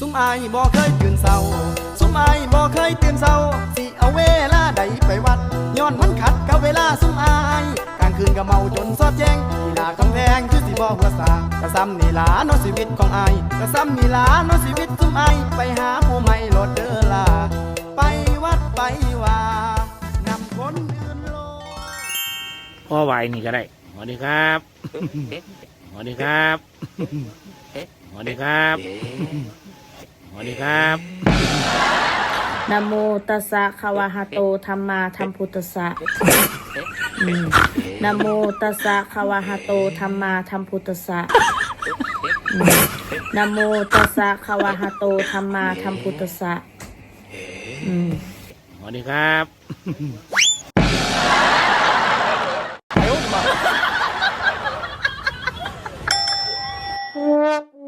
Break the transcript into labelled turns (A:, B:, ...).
A: สุมอายบ่เคยตื่นเศร้าสุมอายบ่เคยตื่นเศร้าสิเอาเวลาใดไปวัด ย้อนมันขัดกับเวลาสุมอายกลางคืนก็เมาจนสอดแจ้งนี่ลาคำแพงคือสิบ่หัวสากระซ้ำนี่ลาเนาะชีวิตของอายกระซ้ำนี่ลาเนาะชีวิตสุมอายไปหาผู้ใหม่โลดเด้อล่ะไปวัดไปว่านำคนอื่นโลด
B: พ่อไหวนี่ก็ได้สวัสดีครับสวัสดีครับสวัสดีครับส วัสดีครับ
C: นะโมตัสสะคะวะหะโตธัมมาธัมพุทธัสสะอืมนะโมตัสสะคะวะหะโตธัมมาธัมพุทธัสสะอืมนะโมตัสสะคะวะหะโตธัมมาธัมพุทธัสสะอืม
B: สวัสดีครับ
C: Yeah.